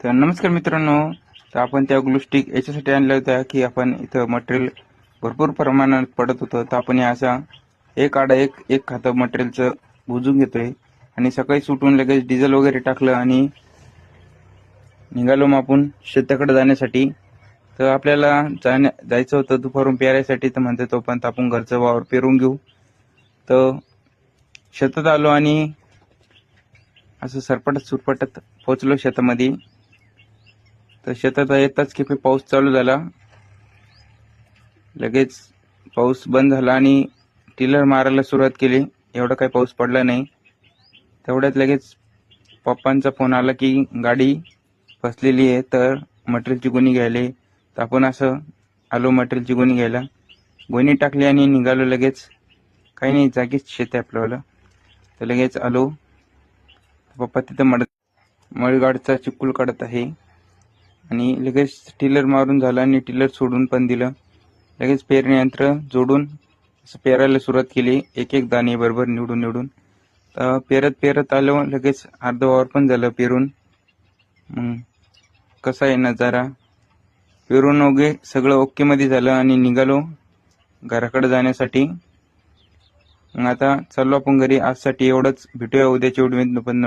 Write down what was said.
तर नमस्कार मित्रांनो तर आपण त्या ग्लूस्टिक याच्यासाठी आणल्या होत्या की आपण इथं मटेरियल भरपूर प्रमाणात पडत होतं. तर आपण या असा एक आडा एक एक खातं मटेरियलचं बुजून घेतोय. आणि सकाळी सुटून लगेच डिझेल वगैरे टाकलं आणि निघालो मग आपण शेताकडे जाण्यासाठी. तर आपल्याला जाण्या जायचं होतं दुपारून पेरायसाठी. तर म्हणते तोपर्यंत आपण घरचं वावर पेरून घेऊ. तर शेतात आलो आणि असं सरपटत सुरपटत पोचलो शेतामध्ये. तर शेतात येताच की पाऊस चालू झाला. लगेच पाऊस बंद झाला आणि टिलर मारायला सुरुवात केली. एवढा काही पाऊस पडला नाही. तेवढ्यात लगेच पप्पांचा फोन आला की गाडी फसलेली आहे तर मटेरियलची गुणी घ्यायला तर आपण असं आलो मटेरियलची गुणी घ्यायला. गुणी टाकली आणि निघालो लगेच. काही नाही जागीच शेत आहे आपल्याला तर लगेच आलो. पप्पा तिथं मड मळगाडचा चिक्कुल काढत आहे. आणि लगेच टिलर मारून झालं आणि टिलर सोडून पण दिलं. लगेच पेरणी यंत्र जोडून असं पेरायला सुरुवात केली. एक एक दाणे बरोबर निवडून निवडून. तर पेरत पेरत आलो. लगेच अर्ध वावर पण झालं पेरून. मग कसा आहे नजारा? पेरून वगैरे सगळं ओक्केमध्ये झालं आणि निघालो घराकडे जाण्यासाठी. मग आता चाललो आपण घरी. आजसाठी एवढंच. भेटूया उद्याच्या व्हिडिओ पण.